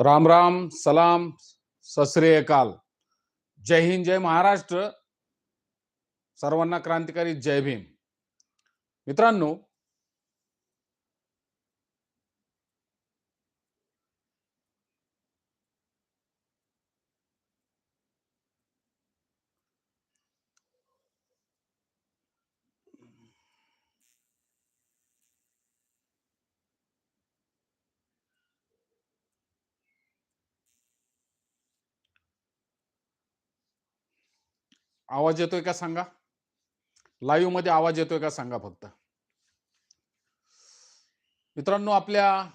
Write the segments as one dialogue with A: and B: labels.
A: राम राम सलाम सश्रेयकाल जय हिंद जय महाराष्ट्र. सर्वांना क्रांतिकारी जय भीम. मित्रांनो आवाज येतोय का सांगा? लाईव्हमध्ये आवाज येतोय का सांगा फक्त? मित्रांनो आपल्या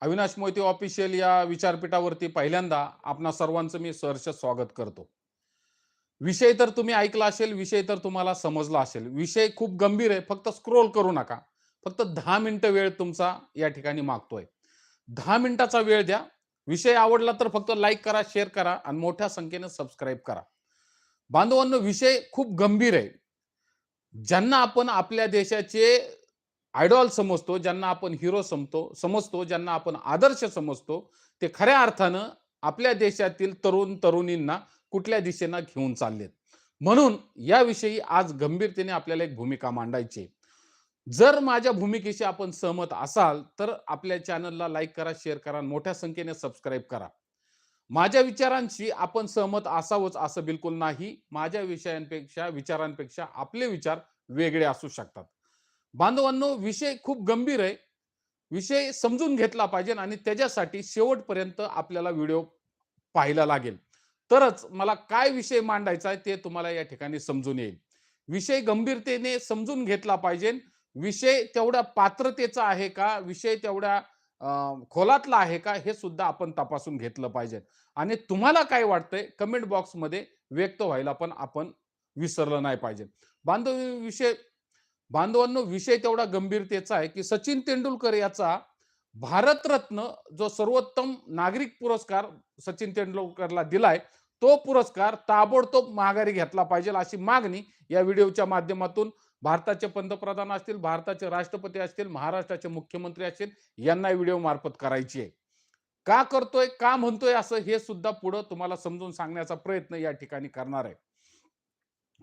A: अविनाश मोहिते ऑफिशियल या विचारपीठावरती पहिल्यांदा आपणा सर्वांचं मी सहर्ष स्वागत करतो. विषय तर तुम्ही ऐकला असेल विषय तर तुम्हाला समजला असेल. विषय खूप गंभीर आहे फक्त स्क्रोल करू नका. फक्त दहा मिनिटं वेळ तुमचा या ठिकाणी मागतोय. दहा मिनिटाचा वेळ द्या. विषय आवडला तर फक्त लाईक करा शेअर करा आणि मोठ्या संख्येने सबस्क्राईब करा. बांधवांनो विषय खूप गंभीर आहे. ज्यांना आपण आपल्या देशाचे आयडॉल समजतो ज्यांना आपण हिरो समतो समजतो ज्यांना आपण आदर्श समजतो ते खऱ्या अर्थानं आपल्या देशातील तरुण तरुणींना कुठल्या दिशेनं घेऊन चाललेत? म्हणून याविषयी आज गंभीरतेने आपल्याला एक भूमिका मांडायची जर माझ्या भूमिकेशी आपण सहमत असाल तर आपल्या चॅनलला लाईक करा शेअर करा मोठ्या संख्येने सबस्क्राईब करा. माझ्या विचारांशी आपण सहमत असावंच असं बिलकुल नाही. माझ्या विषयांपेक्षा विचारांपेक्षा आपले विचार वेगळे असू शकतात. बांधवांनो विषय खूप गंभीर आहे. विषय समजून घेतला पाहिजे आणि त्याच्यासाठी शेवटपर्यंत आपल्याला व्हिडिओ पाहायला लागेल. तरच मला काय विषय मांडायचा आहे ते तुम्हाला या ठिकाणी समजून येईल. विषय गंभीरतेने समजून घेतला पाहिजे. विषय तेवढ्या पात्रतेचा आहे का? विषय तेवढ्या खोलातला आहे का हे सुद्धा आपण तपासून घेतलं पाहिजे. आणि तुम्हाला काय वाटतंय? कमेंट बॉक्समध्ये व्यक्त व्हायला पण आपण विसरलं नाही पाहिजे. बांधव विषय बांधवांनो विषय तेवढा गंभीरतेचा आहे की सचिन तेंडुलकर याचा भारतरत्न जो सर्वोत्तम नागरिक पुरस्कार सचिन तेंडुलकरला दिलाय तो पुरस्कार ताबडतोब माघारी घेतला पाहिजे अशी मागणी या व्हिडिओच्या माध्यमातून भारताचे पंतप्रधान असतील भारताचे राष्ट्रपती असतील महाराष्ट्राचे मुख्यमंत्री असतील यांना व्हिडिओ मार्फत करायची आहे. का करतोय का म्हणतोय असं हे सुद्धा पुढं तुम्हाला समजून सांगण्याचा प्रयत्न या ठिकाणी करणार आहे.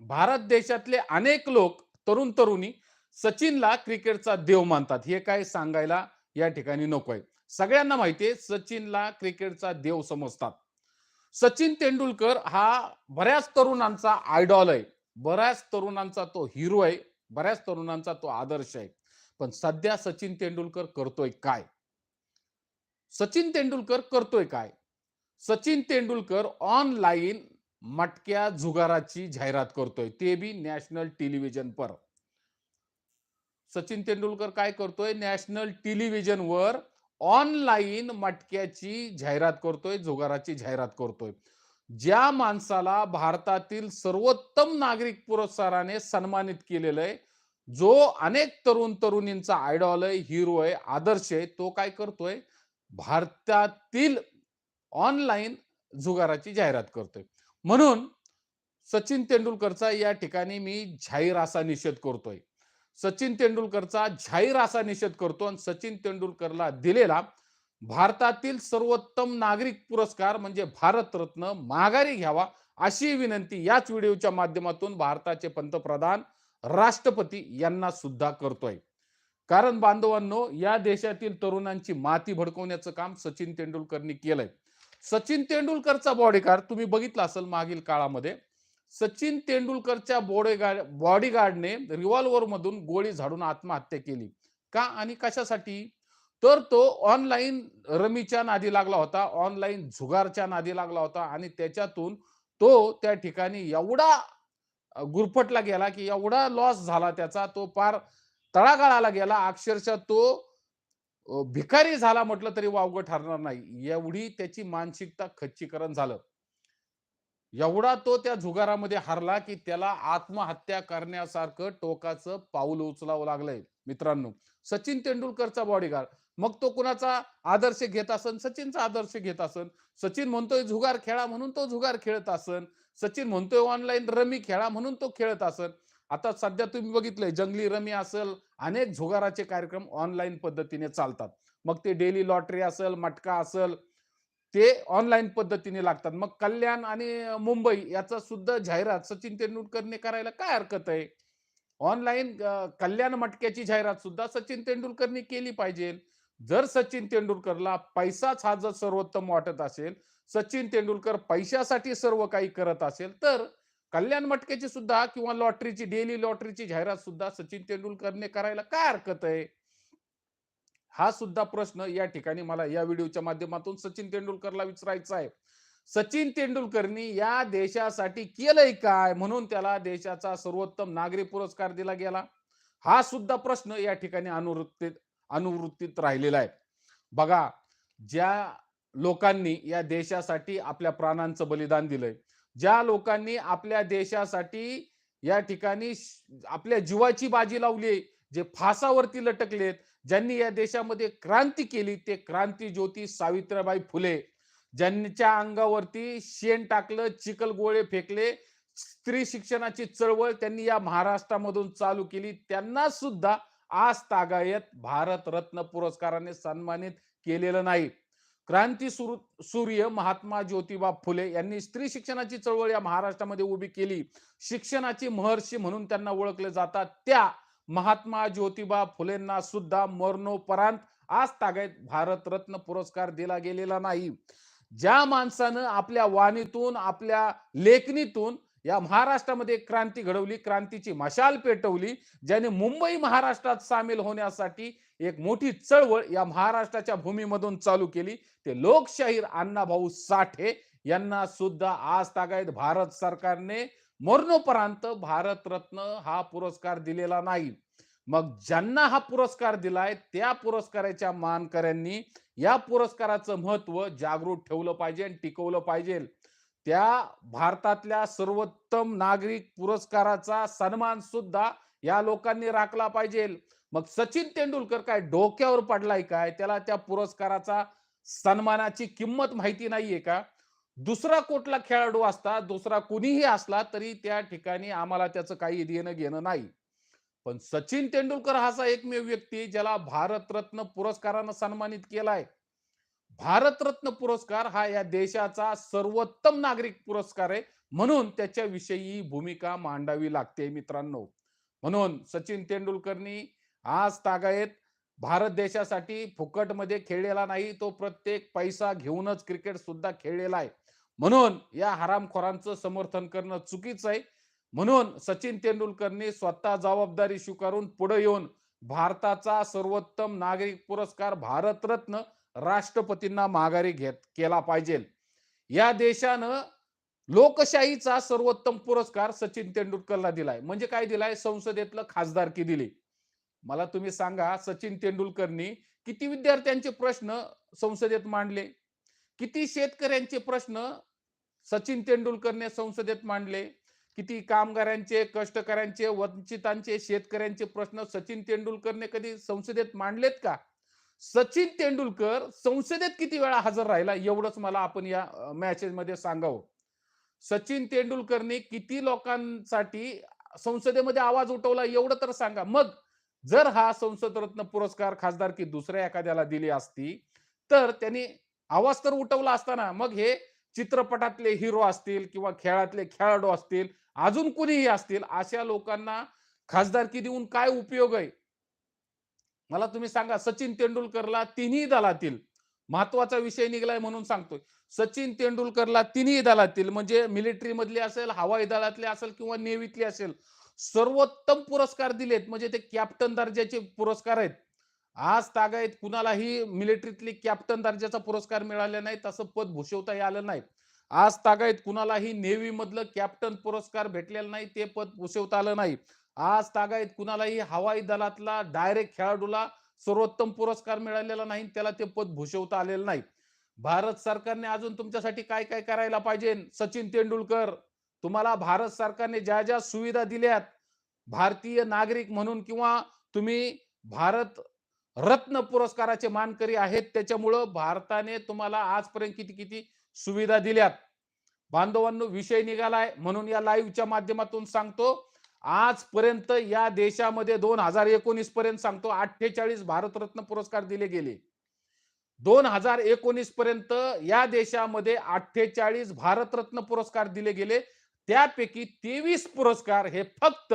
A: भारत देशातले अनेक लोक तरुण तरुणी सचिनला क्रिकेटचा देव मानतात. हे काय सांगायला या ठिकाणी नकोय. सगळ्यांना माहितीये सचिनला क्रिकेटचा देव समजतात. सचिन तेंडुलकर हा बऱ्याच तरुणांचा आयडॉल आहे. बऱ्याच तरुणांचा तो हिरो आहे. बऱ्याच तरुणांचा तो आदर्श आहे. पण सध्या सचिन तेंडुलकर करतोय काय? सचिन तेंडुलकर करतोय काय? सचिन तेंडुलकर ऑनलाईन मटक्या जुगाराची जाहिरात करतोय. ते बी नॅशनल टेलिव्हिजन पर. सचिन तेंडुलकर काय करतोय? नॅशनल टेलिव्हिजन वर ऑनलाईन मटक्याची जाहिरात करतोय जुगाराची जाहिरात करतोय. ज्या माणसाला भारतातील सर्वोत्तम नागरिक पुरस्काराने सन्मानित केलेलं आहे जो अनेक तरुण तरुणींचा आयडॉल आहे हिरो आहे आदर्श आहे तो काय करतोय? भारतातील ऑनलाईन जुगाराची जाहिरात करतोय. म्हणून सचिन तेंडुलकरचा या ठिकाणी मी जाहीर असा निषेध करतोय. सचिन तेंडुलकरचा जाहीर असा निषेध करतो आणि सचिन तेंडुलकरला दिलेला भारतातील सर्वोत्तम नागरिक पुरस्कार म्हणजे भारतरत्न माघारी घ्यावा अशी विनंती याच व्हिडिओच्या माध्यमातून भारताचे पंतप्रधान राष्ट्रपती यांना सुद्धा करतोय. कारण बांधवांनो या देशातील तरुणांची माती भडकवण्याचं काम सचिन तेंडुलकरनी केलंय. सचिन तेंडुलकरचा बॉडीगार्ड तुम्ही बघितला असेल मागील काळामध्ये. सचिन तेंडुलकरच्या बॉडीगार्ड बॉडीगार्डने रिव्हॉल्वर मधून गोळी झाडून आत्महत्या केली. का आणि कशासाठी? तर तो ऑनलाईन रमीच्या नादी लागला होता ऑनलाईन झुगारच्या नादी लागला होता आणि त्याच्यातून तो त्या ठिकाणी एवढा गुरफटला गेला की एवढा लॉस झाला त्याचा तो पार तळागाळाला गेला. अक्षरशः तो भिकारी झाला म्हटलं तरी वावगं ठरणार नाही. एवढी त्याची मानसिकता खच्चीकरण झालं. एवढा तो त्या जुगारामध्ये हरला की त्याला आत्महत्या करण्यासारखं टोकाचं पाऊल उचलावं लागलंय मित्रांनो. सचिन तेंडुलकरचा बॉडीगार्ड मग तो कुणाचा आदर्श घेत असन? सचिनचा आदर्श घेत असन? सचिन म्हणतोय जुगार खेळा म्हणून तो जुगार खेळत असन. सचिन म्हणतोय ऑनलाईन रमी खेळा म्हणून तो खेळत असन. आता सध्या तुम्ही बघितलंय जंगली रमी असेल अनेक जुगाराचे कार्यक्रम ऑनलाईन पद्धतीने चालतात. मग ते डेली लॉटरी असेल मटका असेल ते ऑनलाईन पद्धतीने लागतात. मग कल्याण आणि मुंबई याचा सुद्धा जाहिरात सचिन तेंडुलकरने करायला काय हरकत आहे? ऑनलाईन कल्याण मटक्याची जाहिरात सुद्धा सचिन तेंडुलकरने केली पाहिजे. जर सचिन तेंडुलकरला पैसाच हा जर सर्वोत्तम वाटत असेल सचिन तेंडुलकर पैशासाठी सर्व काही करत असेल तर कल्याण मटकेची सुद्धा किंवा लॉटरीची डेली लॉटरीची जाहिरात सुद्धा सचिन तेंडुलकरने करायला काय हरकत आहे? हा सुद्धा प्रश्न या ठिकाणी मला या व्हिडिओच्या माध्यमातून सचिन तेंडुलकरला विचारायचा आहे. सचिन तेंडुलकरनी या देशासाठी केलंय काय? म्हणून त्याला देशाचा सर्वोत्तम नागरी पुरस्कार दिला गेला. हा सुद्धा प्रश्न या ठिकाणी अनुरुत्त अनुवृत्तीत राहिलेला आहे. बघा ज्या लोकांनी या देशासाठी आपल्या प्राणांचं बलिदान दिलंय ज्या लोकांनी आपल्या देशासाठी या ठिकाणी आपल्या जीवाची बाजी लावली जे फासावरती लटकलेत ज्यांनी या देशामध्ये क्रांती केली ते क्रांती ज्योती सावित्रीबाई फुले. ज्यांच्या अंगावरती शेण टाकलं चिकल गोळे फेकले स्त्री शिक्षणाची चळवळ त्यांनी या महाराष्ट्रामधून चालू केली त्यांना सुद्धा आज तागायत भारत रत्न पुरस्काराने सन्मानित केलेलं नाही. क्रांती सुरू सूर्य महात्मा ज्योतिबा फुले यांनी स्त्री शिक्षणाची चळवळ या महाराष्ट्रामध्ये उभी केली. शिक्षणाची महर्षी म्हणून त्यांना ओळखले जातात. त्या महात्मा ज्योतिबा फुलेंना सुद्धा मरणोपरांत आज तागायत भारत रत्न पुरस्कार दिला गेलेला नाही. ज्या माणसानं आपल्या वाणीतून आपल्या लेखणीतून या महाराष्ट्रामध्ये क्रांती घडवली क्रांतीची मशाल पेटवली ज्याने मुंबई महाराष्ट्रात सामील होण्यासाठी एक मोठी चळवळ या महाराष्ट्राच्या भूमीमधून चालू केली. ते लोकशाहीर अण्णाभाऊ साठे यांना सुद्धा आज तागायत भारत सरकारने मरणोपरांत भारतरत्न हा पुरस्कार दिलेला नाही. मग ज्यांना हा पुरस्कार दिलाय त्या पुरस्काराच्या मानकऱ्यांनी या पुरस्काराचं महत्त्व जागृत ठेवलं पाहिजे आणि टिकवलं पाहिजे. त्या भारतातल्या सर्वोत्तम नागरिक पुरस्काराचा सन्मान सुद्धा या लोकांनी राखला पाहिजे. मग सचिन तेंडुलकर काय डोक्यावर पडलाय काय? त्याला त्या पुरस्काराचा सन्मानाची किंमत माहिती नाहीये का? दुसरा कुठला खेळाडू असता दुसरा कुणीही असला तरी त्या ठिकाणी आम्हाला त्याचं काही देणं घेणं नाही. पण सचिन तेंडुलकर हा असा एकमेव व्यक्ती ज्याला भारतरत्न पुरस्कारानं सन्मानित केलाय. भारतरत्न पुरस्कार हा या देशाचा सर्वोत्तम नागरिक पुरस्कार आहे. म्हणून त्याच्याविषयी भूमिका मांडावी लागते मित्रांनो. म्हणून सचिन तेंडुलकरनी आज तागायत भारत देशासाठी फुकटमध्ये खेळलेला नाही तो प्रत्येक पैसा घेऊनच क्रिकेट सुद्धा खेळलेला आहे. म्हणून या हरामखोरांचं समर्थन करणं चुकीचं आहे. म्हणून सचिन तेंडुलकरनी स्वतः जबाबदारी स्वीकारून पुढे येऊन भारताचा सर्वोत्तम नागरिक पुरस्कार भारतरत्न राष्ट्रपतींना माघारी घेत केला पाहिजे. या देशानं लोकशाहीचा सर्वोत्तम पुरस्कार सचिन तेंडुलकरला दिलाय. म्हणजे काय दिलाय? संसदेतलं खासदारकी दिली. मला तुम्ही सांगा सचिन तेंडुलकरनी किती विद्यार्थ्यांचे प्रश्न संसदेत मांडले? किती शेतकऱ्यांचे प्रश्न सचिन तेंडुलकरने संसदेत मांडले? किती कामगारांचे कष्टकऱ्यांचे वंचितांचे शेतकऱ्यांचे प्रश्न सचिन तेंडुलकरने कधी संसदेत मांडलेत का? सचिन तेंडुलकर संसदेत किती वेळा हजर राहिला एवढंच मला आपण या मॅचेसमध्ये सांगावं. सचिन तेंडुलकरने किती लोकांसाठी संसदेमध्ये आवाज उठवला एवढं तर सांगा. मग जर हा संसद रत्न पुरस्कार खासदारकी दुसऱ्या एखाद्याला दिली असती तर त्यांनी आवाज तर उठवला असताना मग हे चित्रपटातले हिरो असतील किंवा खेळातले खेळाडू असतील अजून कुणीही असतील अशा लोकांना खासदारकी देऊन काय उपयोग आहे? मला तुम्ही सांगा सचिन तेंडुलकरला तिन्ही दलातील महत्त्वाचा विषय निघलाय म्हणून सांगतोय. सचिन तेंडुलकरला तिन्ही दलातील म्हणजे मिलिटरी मधले असेल हवाई दलातले असेल किंवा नेव्हीतले असेल सर्वोत्तम पुरस्कार दिलेत. म्हणजे ते कॅप्टन दर्जाचे पुरस्कार आहेत. आज तागायत कुणालाही मिलिटरीतली कॅप्टन दर्जाचा पुरस्कार मिळाला नाही तसं पद भूषवता आलं नाही. आज तागायत कुणालाही नेव्ही मधलं कॅप्टन पुरस्कार भेटलेला नाही ते पद भूषवता आलं नाही. आज तागायत कुणालाही हवाई दलातला डायरेक्ट खेळाडूला सर्वोत्तम पुरस्कार मिळालेला नाही त्याला ते पद भूषवता आलेलं नाही. भारत सरकारने अजून तुमच्यासाठी काय काय करायला पाहिजे? सचिन तेंडुलकर तुम्हाला भारत सरकारने ज्या ज्या सुविधा दिल्यात भारतीय नागरिक म्हणून किंवा तुम्ही भारत रत्न पुरस्काराचे मानकरी आहेत त्याच्यामुळं भारताने तुम्हाला आजपर्यंत किती किती सुविधा दिल्यात. बांधवांनो विषय निघालाय म्हणून या लाईव्हच्या माध्यमातून सांगतो. आजपर्यंत या देशामध्ये दोन हजार एकोणीस पर्यंत सांगतो अठ्ठेचाळीस भारतरत्न पुरस्कार दिले गेले. दोन हजार एकोणीस पर्यंत या देशामध्ये अठ्ठेचाळीस भारतरत्न पुरस्कार दिले गेले. त्यापैकी तेवीस पुरस्कार हे फक्त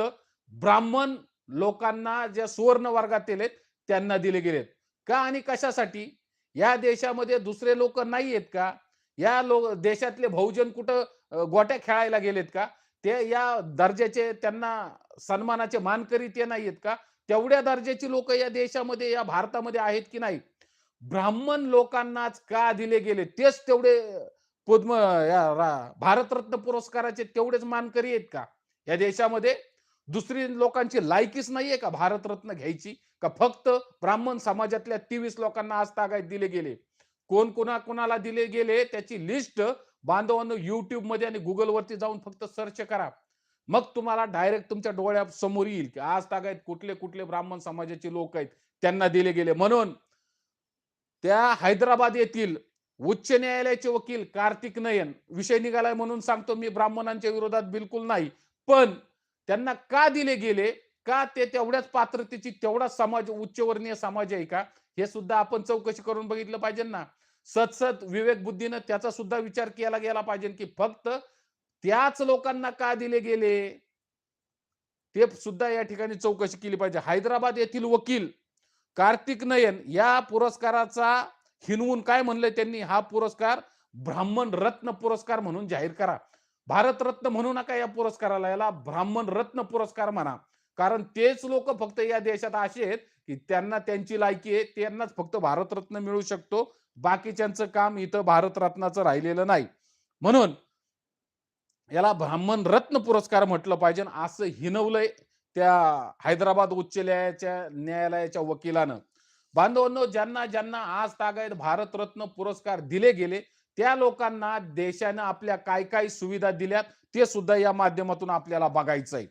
A: ब्राह्मण लोकांना ज्या सुवर्ण वर्गातील आहेत त्यांना दिले गेलेत. का आणि कशासाठी? या देशामध्ये दुसरे लोक नाही आहेत का? या लोक देशातले बहुजन कुठं गोट्या खेळायला गेलेत का? ते या दर्जाचे त्यांना सन्मानाचे मानकरी ते नाहीयेत का? तेवढ्या दर्जाची लोक या देशामध्ये या भारतामध्ये आहेत की नाही? ब्राह्मण लोकांनाच का दिले गेले? तेच तेवढे पद्म भारतरत्न पुरस्काराचे तेवढेच मानकरी आहेत का? या देशामध्ये दुसरी लोकांची लायकीच नाहीये का भारतरत्न घ्यायची? का फक्त ब्राह्मण समाजातल्या तेवीस लोकांना आज तागायत दिले गेले? कोण कोणा कोणाला दिले गेले? त्याची लिस्ट बांधवांनो युट्यूबमध्ये आणि गुगल वरती जाऊन फक्त सर्च करा. मग तुम्हाला डायरेक्ट तुमच्या डोळ्यासमोर येईल की आज तागायत कुठले कुठले ब्राह्मण समाजाचे लोक आहेत त्यांना दिले गेले. म्हणून त्या हैदराबाद येथील उच्च न्यायालयाचे वकील कार्तिक नयन विषय निघालाय म्हणून सांगतो मी ब्राह्मणांच्या विरोधात बिलकुल नाही. पण त्यांना का दिले गेले? का ते तेवढ्याच पात्रतेची तेवढा समाज उच्चवर्णीय समाज आहे का? हे सुद्धा आपण चौकशी करून बघितलं पाहिजे ना. सतसत विवेक बुद्धीनं त्याचा सुद्धा विचार केला गेला पाहिजे की फक्त त्याच लोकांना का दिले गेले? ते सुद्धा या ठिकाणी चौकशी केली पाहिजे. हैदराबाद येथील वकील कार्तिक नयन या पुरस्काराचा हिनवून काय म्हणलंय त्यांनी? हा पुरस्कार ब्राह्मण रत्न पुरस्कार म्हणून जाहीर करा. भारतरत्न म्हणू नका या पुरस्काराला याला ब्राह्मण रत्न पुरस्कार म्हणा. कारण तेच लोक फक्त या देशात असे आहेत की त्यांना त्यांची लायकी आहे. त्यांनाच फक्त भारतरत्न मिळू शकतो. बाकीच्यांचं काम इथं भारतरत्नाचं राहिलेलं नाही. म्हणून याला ब्राह्मण रत्न पुरस्कार म्हटलं पाहिजे असं हिनवलंय त्या हैदराबाद उच्च न्यायालयाच्या न्यायालयाच्या वकिलानं. बांधवांनो ज्यांना ज्यांना आज तागायत भारतरत्न पुरस्कार दिले गेले त्या लोकांना देशानं आपल्या काय काय सुविधा दिल्यात ते सुद्धा या माध्यमातून आपल्याला बघायचं आहे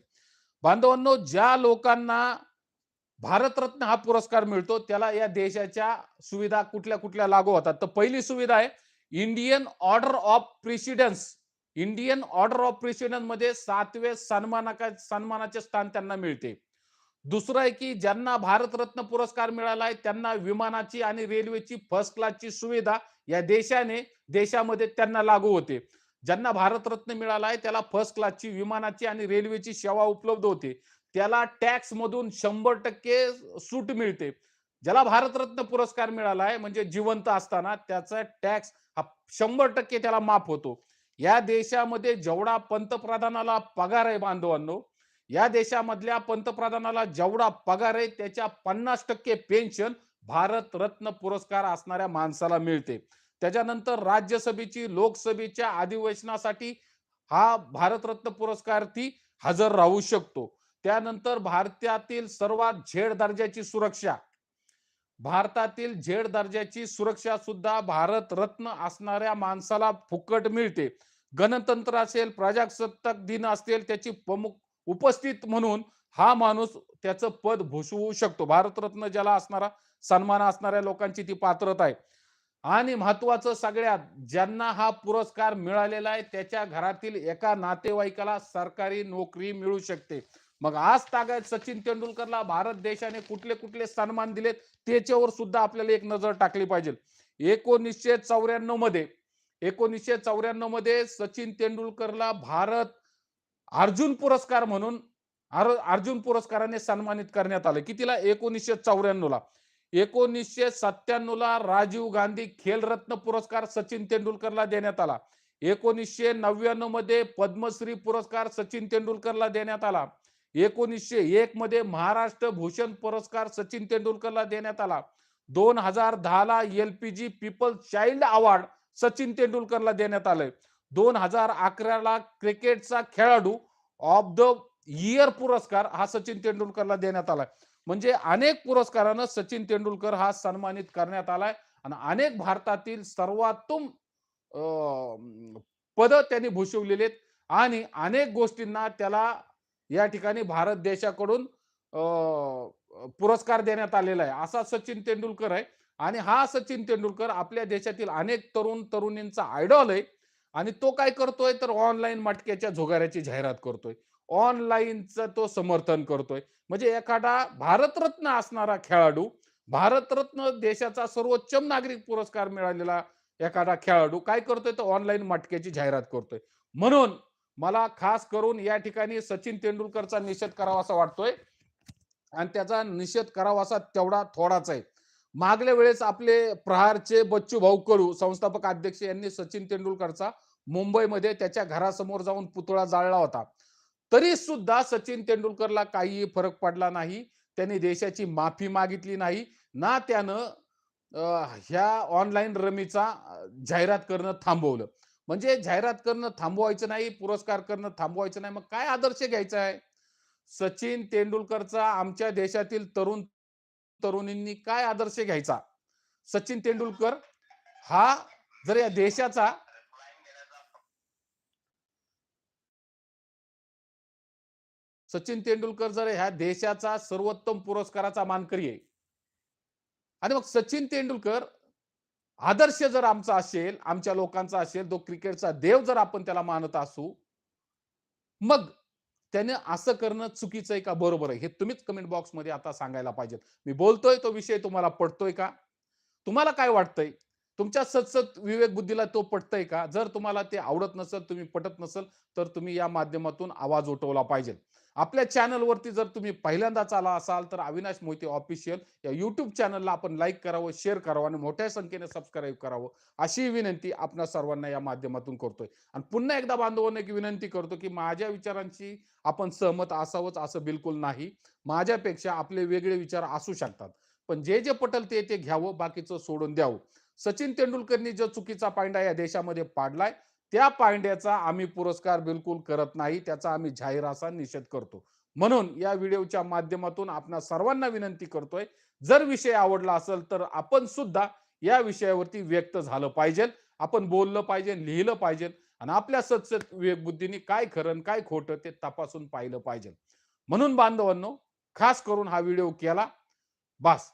A: बांधवांनो ज्या लोकांना भारतरत्न हा पुरस्कार मिळतो. त्याला या देशाच्या सुविधा कुठल्या कुठल्या लागू होतात? तर पहिली सुविधा आहे Indian order of precedence Indian order of प्रेसिडेन्समध्ये सातवे सन्मानाका सन्मानाचे स्थान त्यांना मिळते. दुसरं आहे की ज्यांना भारतरत्न पुरस्कार मिळाला आहे त्यांना विमानाची आणि रेल्वेची फर्स्ट क्लासची सुविधा या देशाने देशामध्ये त्यांना लागू होते. ज्यांना भारतरत्न मिळाला आहे त्याला फर्स्ट क्लासची विमानाची आणि रेल्वेची सेवा उपलब्ध होते. त्याला टॅक्स मधून शंभर टक्के सूट मिळते. ज्याला भारतरत्न पुरस्कार मिळाला आहे म्हणजे जिवंत असताना त्याचा टॅक्स हा शंभर टक्के त्याला माफ होतो. या देशामध्ये जेवढा पंतप्रधानाला पगार आहे बांधवांनो या देशामधल्या पंतप्रधानाला जेवढा पगार आहे त्याच्या पन्नास टक्के पेन्शन भारत रत्न पुरस्कार असणाऱ्या माणसाला मिळते. त्याच्यानंतर राज्यसभेची लोकसभेच्या अधिवेशनासाठी हा भारतरत्न पुरस्कार ती हजर राहू शकतो. त्यानंतर भारतातील सर्वात झेड दर्जाची सुरक्षा. भारतातील झेड दर्जाची सुरक्षा सुद्धा भारत रत्न असणाऱ्या माणसाला फुकट मिळते. गणतंत्र असेल प्रजासत्ताक दिन असेल त्याची प्रमुख उपस्थित म्हणून हा माणूस त्याचं पद भूषवू शकतो. भारतरत्न ज्याला असणारा सन्मान असणाऱ्या लोकांची ती पात्रता आहे. आणि महत्वाचं सगळ्यात ज्यांना हा पुरस्कार मिळालेला आहे त्याच्या घरातील एका नातेवाईकाला सरकारी नोकरी मिळू शकते. मग आज तागायत सचिन तेंडुलकरला भारत देशाने कुठले कुठले सन्मान दिलेत त्याच्यावर सुद्धा आपल्याला एक नजर टाकली पाहिजे. एकोणीसशे चौऱ्याण्णवमध्ये एकोणीसशे चौऱ्याण्णवमध्ये सचिन तेंडुलकरला भारत अर्जुन पुरस्कार म्हणून अर्जुन पुरस्काराने सन्मानित करण्यात आलं. कितीला? एकोणीसशे चौऱ्याण्णव ला. एकोणीसशे सत्त्याण्णव ला राजीव गांधी खेलरत्न पुरस्कार सचिन तेंडुलकरला देण्यात आला. एकोणीसशे नव्याण्णवमध्ये पद्मश्री पुरस्कार सचिन तेंडुलकरला देण्यात आला. एकोणीसशे एक मध्ये महाराष्ट्र भूषण पुरस्कार सचिन तेंडुलकरला देण्यात आला. दोन हजार दहा ला LPG people child award Sachin तेंडुलकरला देण्यात आलंय. दोन हजार अकरा ला क्रिकेटचा खेळाडू ऑफ द इयर पुरस्कार हा सचिन तेंडुलकरला देण्यात आलाय. म्हणजे अनेक पुरस्कारानं सचिन तेंडुलकर हा सन्मानित करण्यात आलाय आणि अनेक भारतातील सर्वोत्तम पद त्यांनी भूषवलेले आहेत. आणि अनेक गोष्टींना त्याला या ठिकाणी भारत देशाकडून अं, पुरस्कार देण्यात आलेला आहे. असा सचिन तेंडुलकर आहे. आणि हा सचिन तेंडुलकर आपल्या देशातील अनेक तरुण तरुणींचा आयडॉल आहे. आणि तो काय करतोय? तर ऑनलाईन मटक्याच्या झोगाऱ्याची जाहिरात करतोय. ऑनलाईनचं तो समर्थन करतोय. म्हणजे एखादा भारतरत्न असणारा खेळाडू भारतरत्न देशाचा सर्वोच्च नागरिक पुरस्कार मिळालेला एखादा खेळाडू काय करतोय? तर ऑनलाईन मटक्याची जाहिरात करतोय. म्हणून मला खास करून या ठिकाणी सचिन तेंडुलकरचा निषेध करावा असा वाटतोय. आणि त्याचा निषेध करावा असा तेवढा थोडाच आहे. मागल्या वेळेस आपले प्रहारचे बच्चू भाऊ कडू संस्थापक अध्यक्ष यांनी सचिन तेंडुलकरचा मुंबईमध्ये त्याच्या घरासमोर जाऊन पुतळा जाळला होता. तरी सुद्धा सचिन तेंडुलकरला काही फरक पडला नाही. त्यांनी देशाची माफी मागितली नाही. ना त्यानं ह्या ऑनलाईन रमीचा जाहिरात करणं थांबवलं. म्हणजे जाहिरात करणं थांबवायचं नाही पुरस्कार करणं थांबवायचं नाही. मग काय आदर्श घ्यायचा आहे? सचिन तेंडुलकरचा आमच्या देशातील तरुण तरुणींनी काय आदर्श घ्यायचा? सचिन तेंडुलकर हा जर या देशाचा सचिन तेंडुलकर जर ह्या देशाचा सर्वोत्तम पुरस्काराचा मानकरी आहे. आणि मग सचिन तेंडुलकर आदर्श जर आमचा असेल आमच्या लोकांचा असेल तो क्रिकेटचा देव जर आपण त्याला मानत असू मग त्याने असं करणं चुकीचं आहे का? बरोबर आहे. हे तुम्हीच कमेंट बॉक्समध्ये आता सांगायला पाहिजे मी बोलतोय तो विषय तुम्हाला पडतोय का? तुम्हाला काय वाटतंय? तुमच्या सतसत विवेक बुद्धीला तो पटतय का? जर तुम्हाला ते आवडत नसेल तुम्ही पटत नसेल तर तुम्ही या माध्यमातून आवाज उठवला पाहिजे आपल्या चॅनलवरती जर तुम्ही पहिल्यांदाच आला असाल तर अविनाश मोहिते ऑफिशियल या युट्यूब चॅनलला आपण लाईक करावं शेअर करावं आणि मोठ्या संख्येने सबस्क्राईब करावं अशी विनंती आपण सर्वांना या माध्यमातून करतोय. आणि पुन्हा एकदा बांधवांना एक विनंती करतो की माझ्या विचारांची आपण सहमत असावंच असं बिलकुल नाही. माझ्यापेक्षा आपले वेगळे विचार असू शकतात. पण जे जे पटल ते ते घ्यावं बाकीचं सोडून द्यावं. सचिन तेंडुलकरनी जो चुकीचा पांडा या देशामध्ये पाडलाय त्या पांड्याचा आम्ही पुरस्कार बिलकुल करत नाही त्याचा आम्ही जाहीर असा निषेध करतो. म्हणून या व्हिडिओच्या माध्यमातून आपणा सर्वांना विनंती करतोय जर विषय आवडला असेल तर आपण सुद्धा या विषयावरती व्यक्त झालं पाहिजे आपण बोललं पाहिजे लिहिलं पाहिजे आणि आपल्या सत्सत विवेकबुद्धीने काय खरं काय खोटं ते तपासून पाहिलं पाहिजे. म्हणून बांधवांनो खास करून हा व्हिडिओ केला बास.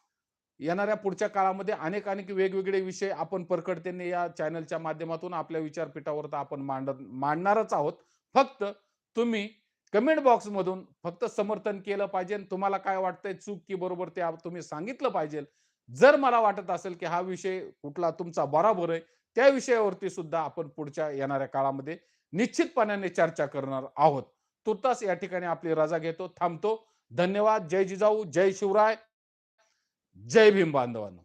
A: येणाऱ्या पुढच्या काळामध्ये अनेक अनेक वेगवेगळे विषय आपण परकडतेने या चॅनलच्या माध्यमातून आपल्या विचारपीठावर तर आपण मांडत मांडणारच आहोत. फक्त तुम्ही कमेंट बॉक्स मधून फक्त समर्थन केलं पाहिजे तुम्हाला काय वाटतंय चूक की बरोबर ते तुम्ही सांगितलं पाहिजे. जर मला वाटत असेल की हा विषय कुठला तुमचा बराबर आहे त्या विषयावरती सुद्धा आपण पुढच्या येणाऱ्या काळामध्ये निश्चितपणाने चर्चा करणार आहोत. तुर्तास या ठिकाणी आपली रजा घेतो थांबतो. धन्यवाद. जय जिजाऊ. जय शिवराय. जय भीम बांधवांनो